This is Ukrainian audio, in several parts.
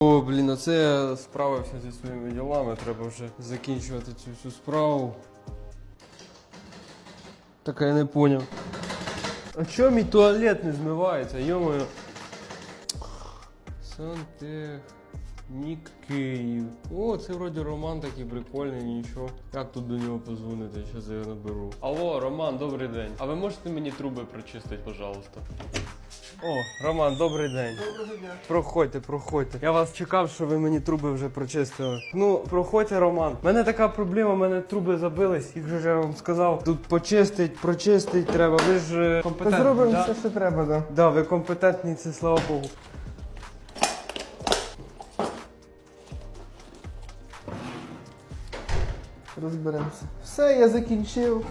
О, блін, оце я справився зі своїми ділами, треба вже закінчувати цю всю справу. Так я не поняв. А чого мій туалет не змивається, йомою? Сантехнік Київ. О, це вроді Роман такий прикольний, нічого. Як тут до нього позвонити? Щас я наберу. Алло, Роман, добрий день. А ви можете мені труби прочистити, пожалуйста? О, Роман, добрий день. Доброго дня. Проходьте, проходьте. Я вас чекав, що ви мені труби вже прочистили. Ну, проходьте, Роман. У мене така проблема, у мене труби забились. Їх же ж я вам сказав. Тут почистить, прочистить треба. Ви ж е, компетентні. зробимо да? все, що треба, да. Да, ви компетентні, це слава Богу. Розберемося. Все, я закінчив.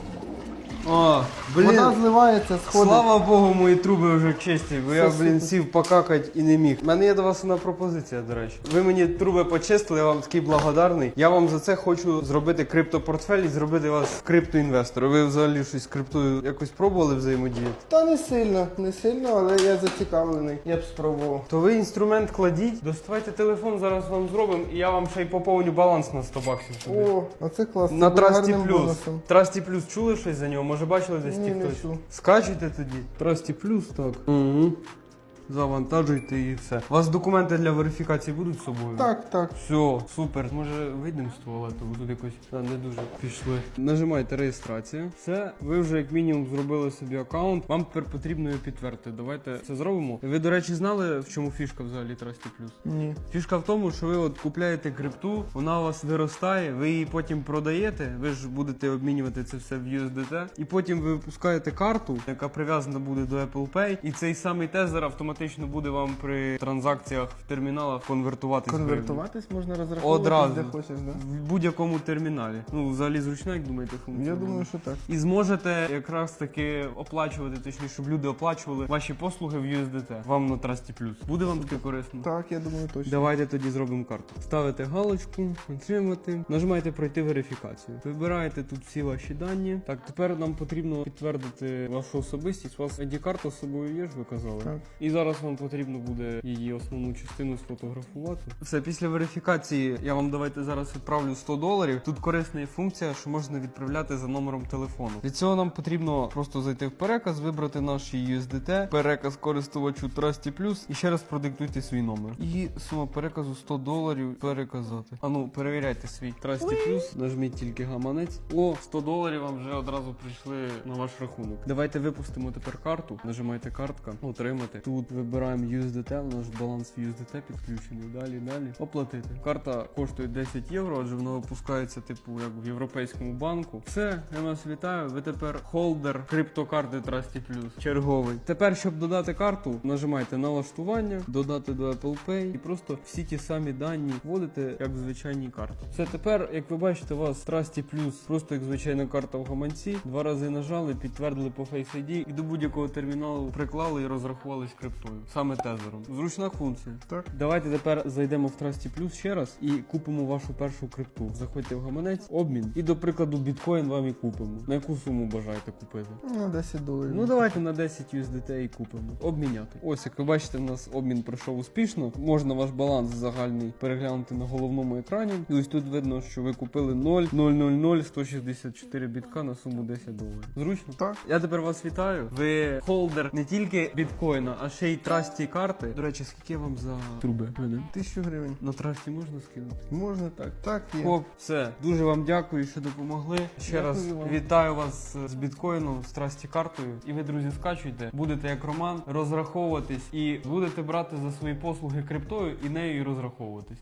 О, блін. Вода зливається, сходить. Слава Богу, мої труби вже чисті, бо я, Все блін, супер. сів покакать і не міг. У мене є до вас одна пропозиція, до речі. Ви мені труби почистили, я вам такий благодарний. Я вам за це хочу зробити криптопортфель і зробити вас криптоінвестором. Ви взагалі щось з криптою якось пробували взаємодіяти? Та не сильно, не сильно, але я зацікавлений. Я б спробував. То ви інструмент кладіть, доставайте телефон, зараз вам зробимо, і я вам ще й поповню баланс на 100 баксів. О, оце класно. На Трасті Плюс. Трасті Плюс чули щось за нього? Може бачили десь Ні, не тіктоці? чув. Скачуйте тоді. Трасті Плюс, так. Угу. Завантажуйте і все. У вас документи для верифікації будуть з собою? Так, так. Все, супер. Може вийдемо з туалету, бо тут якось а, не дуже пішли. Нажимайте реєстрація. Все, ви вже як мінімум зробили собі аккаунт. Вам тепер потрібно його підтвердити. Давайте це зробимо. Ви, до речі, знали, в чому фішка взагалі Трасті Плюс? Ні. Фішка в тому, що ви от купляєте крипту, вона у вас виростає, ви її потім продаєте, ви ж будете обмінювати це все в USDT, і потім ви випускаєте карту, яка прив'язана буде до Apple Pay, і цей самий тезер автоматично буде вам при транзакціях в терміналах конвертуватись. Конвертуватись можна розраховувати Одразу. де хочеш, да? в будь-якому терміналі. Ну, взагалі зручно, як думаєте, функція? Я думаю, що так. І зможете якраз таки оплачувати, точніше, щоб люди оплачували ваші послуги в USDT. Вам на Трасті Плюс. Буде вам таке корисно? Так, я думаю, точно. Давайте тоді зробимо карту. Ставите галочку, отримати. Нажимаєте пройти верифікацію. Вибираєте тут всі ваші дані. Так, тепер нам потрібно підтвердити вашу особистість. У вас ID-карта з собою є ж, ви казали? Так. І зараз вам потрібно буде її основну частину сфотографувати. Все, після верифікації я вам давайте зараз відправлю 100 доларів. Тут корисна є функція, що можна відправляти за номером телефону. Для цього нам потрібно просто зайти в переказ, вибрати наш USDT, переказ користувачу Trusty Plus і ще раз продиктуйте свій номер. І сума переказу 100 доларів переказати. А ну, перевіряйте свій Trusty Plus, нажміть тільки гаманець. О, 100 доларів вам вже одразу прийшли на ваш рахунок. Давайте випустимо тепер карту. Нажимайте картка, отримати. Тут вибираємо USDT, наш баланс в USDT підключений. Далі, далі. Оплатити. Карта коштує 10 євро, адже вона випускається, типу, як в європейському банку. Все, я вас вітаю. Ви тепер холдер криптокарти Trusty Plus. Черговий. Тепер, щоб додати карту, нажимайте налаштування, додати до Apple Pay і просто всі ті самі дані вводите як в звичайній карті. Все тепер, як ви бачите, у вас Trusty Plus просто як звичайна карта в гаманці. Два рази нажали, підтвердили по Face ID і до будь-якого терміналу приклали і розрахувались криптою. Саме тезером. Зручна функція. Так. Давайте тепер зайдемо в Trusty Plus ще раз і купимо вашу першу крипту. Заходьте в гаманець, обмін. І до прикладу, біткоін вам і купимо. На яку суму бажаєте купити? На 10 доларів. Ну давайте на 10 USDT і купимо. Обміняти. Ось як ви бачите, в нас обмін пройшов успішно. Можна ваш баланс загальний переглянути на головному екрані. І ось тут видно, що ви купили 0,000 164 бітка на суму 10 доларів. Зручно? Так. Я тепер вас вітаю. Ви холдер не тільки біткоїна, а ще й трасті карти. До речі, скільки вам за труби? Тисячу гривень. На трасті можна скинути? Можна так. Так, є. Хоп, все. Дуже вам дякую, що допомогли. Ще Дякую раз вам. вітаю вас з біткоїном, з трасті картою. І ви, друзі, скачуйте. Будете як Роман розраховуватись і будете брати за свої послуги криптою і нею розраховуватись.